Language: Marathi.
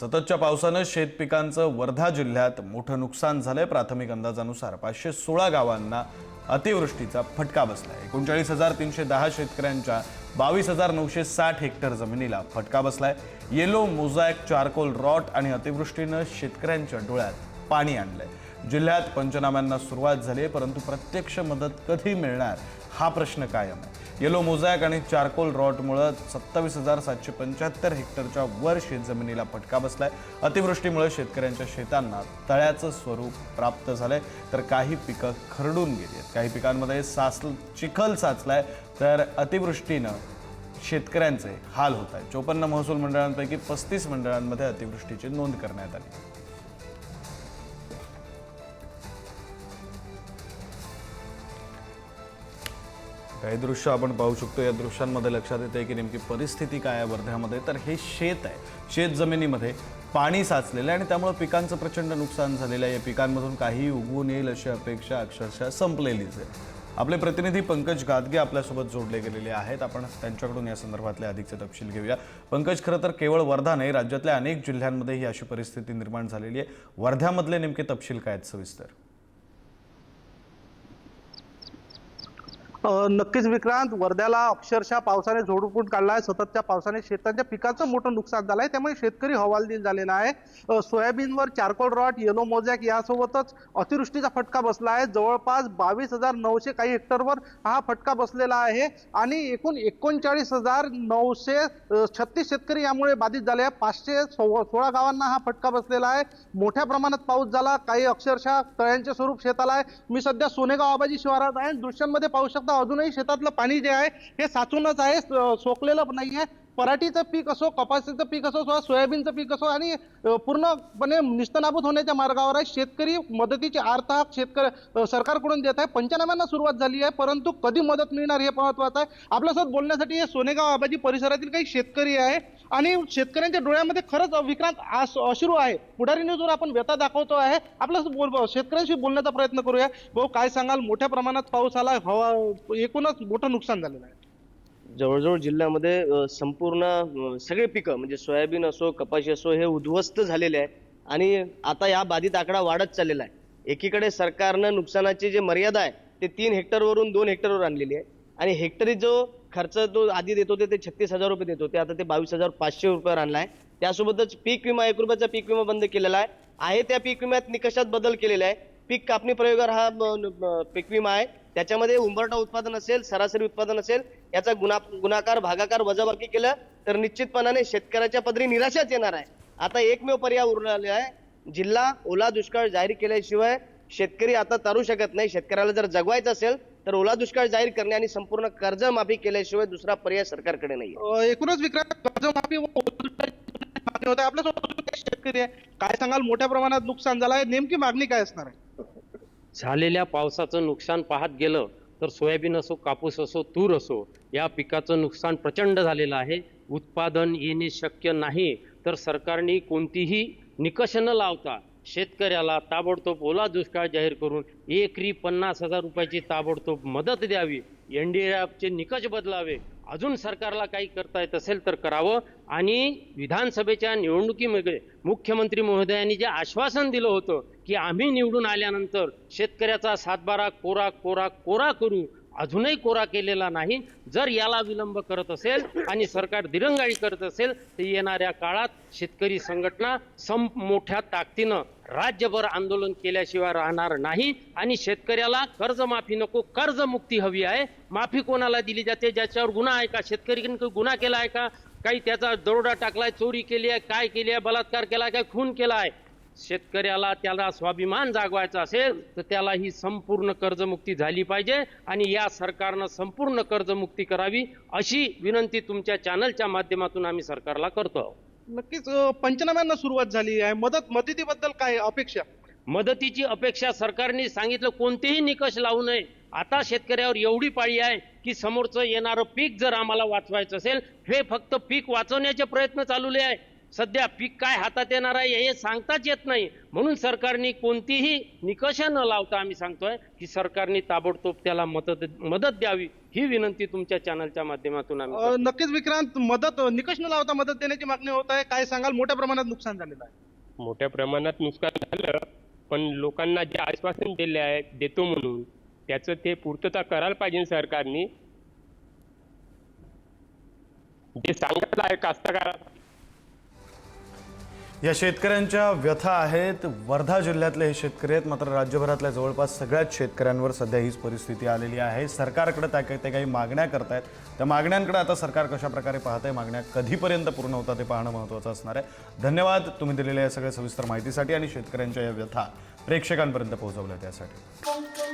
सततच्या पावसानं शेत पिकांचं वर्धा जिल्ह्यात मोठं नुकसान झालंय. प्राथमिक अंदाजानुसार पाचशे सोळा गावांना अतिवृष्टीचा फटका बसलाय. एकोणचाळीस हजार तीनशे दहा शेतकऱ्यांच्या बावीस हजार नऊशे साठ हेक्टर जमिनीला फटका बसलाय. येलो मोझॅक चारकोल रॉट आणि अतिवृष्टीनं शेतकऱ्यांच्या डोळ्यात पाणी आणलंय. जिल्ह्यात पंचनाम्यांना सुरुवात झाली आहे परंतु प्रत्यक्ष मदत कधी मिळणार हा प्रश्न कायम आहे. येलो मोझॅक आणि चारकोल रॉटमुळं सत्तावीस हजार सातशे पंच्याहत्तर हेक्टरच्या वर शेतजमिनीला फटका बसलाय. अतिवृष्टीमुळे शेतकऱ्यांच्या शेतांना तळ्याचं स्वरूप प्राप्त झालंय. तर काही पिकं खरडून गेली आहेत. काही पिकांमध्ये सास चिखल साचलाय तर अतिवृष्टीनं शेतकऱ्यांचे हाल होत आहेत. चोपन्न महसूल मंडळांपैकी पस्तीस मंडळांमध्ये अतिवृष्टीची नोंद करण्यात आली. काही दृश्य आपण पाहू शकतो. या दृश्यांमध्ये लक्षात येते की नेमकी परिस्थिती काय आहे वर्ध्यामध्ये. तर हे शेत आहे. शेत जमिनीमध्ये पाणी साचलेलं आहे आणि त्यामुळे पिकांचं प्रचंड नुकसान झालेलं आहे. या पिकांमधून काही उगवून येईल अशी अपेक्षा अक्षरशः संपलेलीच आहे. आपले प्रतिनिधी पंकज गादगे आपल्यासोबत जोडले गेलेले आहेत. आपण त्यांच्याकडून या संदर्भातले अधिकचे तपशील घेऊया. पंकज खरं तर केवळ वर्धा नाही राज्यातल्या अनेक जिल्ह्यांमध्ये ही अशी परिस्थिती निर्माण झालेली आहे. वर्ध्यामधले नेमके तपशील काय आहेत सविस्तर? नक्कीच विक्रांत वर्ध्याला अक्षरशः पावसाने झोडपून आहे सततच्या पावसाने शेतांच्या पिकाचं मोठं नुकसान झालं आहे त्यामुळे शेतकरी हवालदिल झालेला आहे. सोयाबीनवर चारकोल रॉट येलो मोजॅक यासोबतच अतिवृष्टीचा फटका बसला आहे जवळपास बावीस हजार नऊशे काही हेक्टरवर हा फटका बसलेला आहे. आणि एकूण एकोणचाळीस हजार नऊशे छत्तीस शेतकरी यामुळे बाधित झाले आहे पाचशे सो सोळा गावांना हा फटका बसलेला आहे. मोठ्या प्रमाणात पाऊस झाला. काही अक्षरशः तळ्यांचे स्वरूप शेताला आहे. मी सध्या सोनेगाव आबाजी शिवारात आहे. दृश्यांमध्ये पाहू शकता अजूनही शेतातलं पाणी जे आहे हे साचूनच आहे सोकलेलं नाही आहे पराठीचं पीक असो कपाशीचं पीक असो किंवा सोयाबीनचं पीक असो आणि पूर्णपणे निस्तनाभूत होण्याच्या मार्गावर आहे. शेतकरी मदतीची अर्थ हा शेतकरी सरकारकडून देत आहे. पंचनाम्यांना सुरुवात झाली आहे परंतु कधी मदत मिळणार हे महत्त्वाचं आहे. आपल्यासोबत बोलण्यासाठी हे सोनेगाव आबाजी परिसरातील काही शेतकरी आहे. आणि शेतकऱ्यांच्या डोळ्यामध्ये खरंच विक्रांत आस- अश्रू आहे. पुढारी न्यूजवर आपण व्यथा दाखवतो आहे. आपल्यासोबत बोल शेतकऱ्यांशी बोलण्याचा प्रयत्न करूया. भाऊ काय सांगाल? मोठ्या प्रमाणात पाऊस आला हवा एकूणच मोठं नुकसान झालेलं आहे. जवळजवळ जिल्ह्यामध्ये संपूर्ण सगळे पिकं म्हणजे सोयाबीन असो कपाशी असो हे उद्ध्वस्त झालेले आहे. आणि आता या बाधित आकडा वाढत चाललेला आहे. एकीकडे सरकारनं नुकसानाची जे मर्यादा आहे ते तीन हेक्टरवरून दोन हेक्टरवर आणलेली आहे. आणि हेक्टरी जो खर्च तो आधी देत होते ते छत्तीस हजार रुपये देत होते. आता ते बावीस हजार पाचशे रुपयावर आणला आहे. त्यासोबतच पीक विमा एक रुपयाचा पीक विमा बंद केलेला आहे. आहे त्या पीक विम्यात निकषात बदल केलेला आहे. पीक कापणी प्रयोगावर हा पीक विमा आहे. त्याच्यामध्ये उंबरठा उत्पादन असेल सरासरी उत्पादन असेल याचा गुणा गुणाकार भागाकार वजाबाकी केलं तर निश्चितपणाने शेतकऱ्याच्या पदरी निराशाच येणार आहे. आता एकमेव पर्याय उरलेला आहे. जिल्हा ओला दुष्काळ जाहीर केल्याशिवाय शेतकरी आता तारू शकत नाही. शेतकऱ्याला जर जगवायचं असेल तर ओला दुष्काळ जाहीर करणे आणि संपूर्ण कर्जमाफी केल्याशिवाय दुसरा पर्याय सरकारकडे नाही एकूणच विक्रांत कर्जमाफी होत. आहे आपल्यासोबत शेतकरी आहे? काय सांगाल? मोठ्या प्रमाणात नुकसान झालं आहे. नेमकी मागणी काय असणार आहे? झालेल्या पावसाचं नुकसान पाहत गेलं तर सोयाबीन असो कापूस असो तूर असो या पिकाचं नुकसान प्रचंड झालेलं आहे. उत्पादन येणे शक्य नाही तर सरकारने कोणतीही निकष न लावता शेतकऱ्याला ताबडतोब ओला दुष्काळ जाहीर करून एकरी पन्नास हजार रुपयाची ताबडतोब मदत द्यावी. एन डी एफचे निकष बदलावे. अजून सरकारला काही करता येत असेल तर करावं. आणि विधानसभेच्या निवडणुकीमध्ये मुख्यमंत्री महोदयांनी जे आश्वासन दिलं होतं की आम्ही निवडून आल्यानंतर शेतकऱ्याचा सातबारा कोरा कोरा कोरा करू अजूनही कोरा केलेला नाही. जर याला विलंब करत असेल आणि सरकार दिरंगाई करत असेल तर येणाऱ्या काळात शेतकरी संघटना सम मोठ्या ताकदीनं राज्यभर आंदोलन केल्याशिवाय राहणार नाही आणि शेतकऱ्याला कर्जमाफी नको कर्जमुक्ती हवी आहे. माफी कोणाला दिली जाते? ज्याच्यावर गुन्हा आहे का? शेतकरी गुन्हा केला आहे का? काही त्याचा दरोडा टाकलाय चोरी केली आहे काय केली आहे बलात्कार केला आहे काय खून केला आहे? शेतकऱ्याला त्याला स्वाभिमान जागवायचा असेल तर त्याला ही संपूर्ण कर्जमुक्ती झाली पाहिजे आणि या सरकारनं संपूर्ण कर्जमुक्ती करावी अशी विनंती तुमच्या चॅनलच्या माध्यमातून आम्ही सरकारला करतो. आहोत. नक्कीच अ, पंचनाम्यांना सुरुवात झाली आहे. मदत मदतीबद्दल काय अपेक्षा? मदतीची अपेक्षा सरकारने सांगितलं कोणतेही निकष लावू नये. आता शेतकऱ्यावर एवढी पाळी आहे की समोरचं येणारं पीक जर आम्हाला वाचवायचं असेल हे फक्त पीक वाचवण्याचे प्रयत्न चालवले आहे. सध्या पीक काय हातात येणार आहे हे सांगताच येत नाही. म्हणून सरकारने कोणतीही निकष न लावता आम्ही सांगतोय की सरकारने ताबडतोब त्याला मदत मदत द्यावी ही विनंती तुमच्या चॅनलच्या माध्यमातून आम्ही नक्कीच विक्रांत मदत निकष न लावता मदत देण्याची मागणी होत आहे. काय सांगाल? मोठ्या प्रमाणात नुकसान झालेलं आहे. मोठ्या प्रमाणात नुकसान झालं पण लोकांना जे आश्वासन दिले आहे देतो म्हणून त्याचं ते पूर्तता करायला पाहिजे सरकारने. जे सांगितलं आहे कास्तकाराला या शेतकऱ्यांच्या व्यथा आहेत. वर्धा जिल्ह्यातले हे शेतकरी आहेत. मात्र राज्यभरातल्या जवळपास सगळ्याच शेतकऱ्यांवर सध्या हीच परिस्थिती आलेली आहे. सरकारकडे त्या काही ते काही मागण्या करतायत. त्या मागण्यांकडे आता सरकार कशा प्रकारे आहे मागण्या कधीपर्यंत पूर्ण होतात ते पाहणं महत्त्वाचं असणार आहे. धन्यवाद. तुम्ही दिलेल्या या सगळ्या सविस्तर माहितीसाठी आणि शेतकऱ्यांच्या या व्यथा प्रेक्षकांपर्यंत पोहोचवल्या त्यासाठी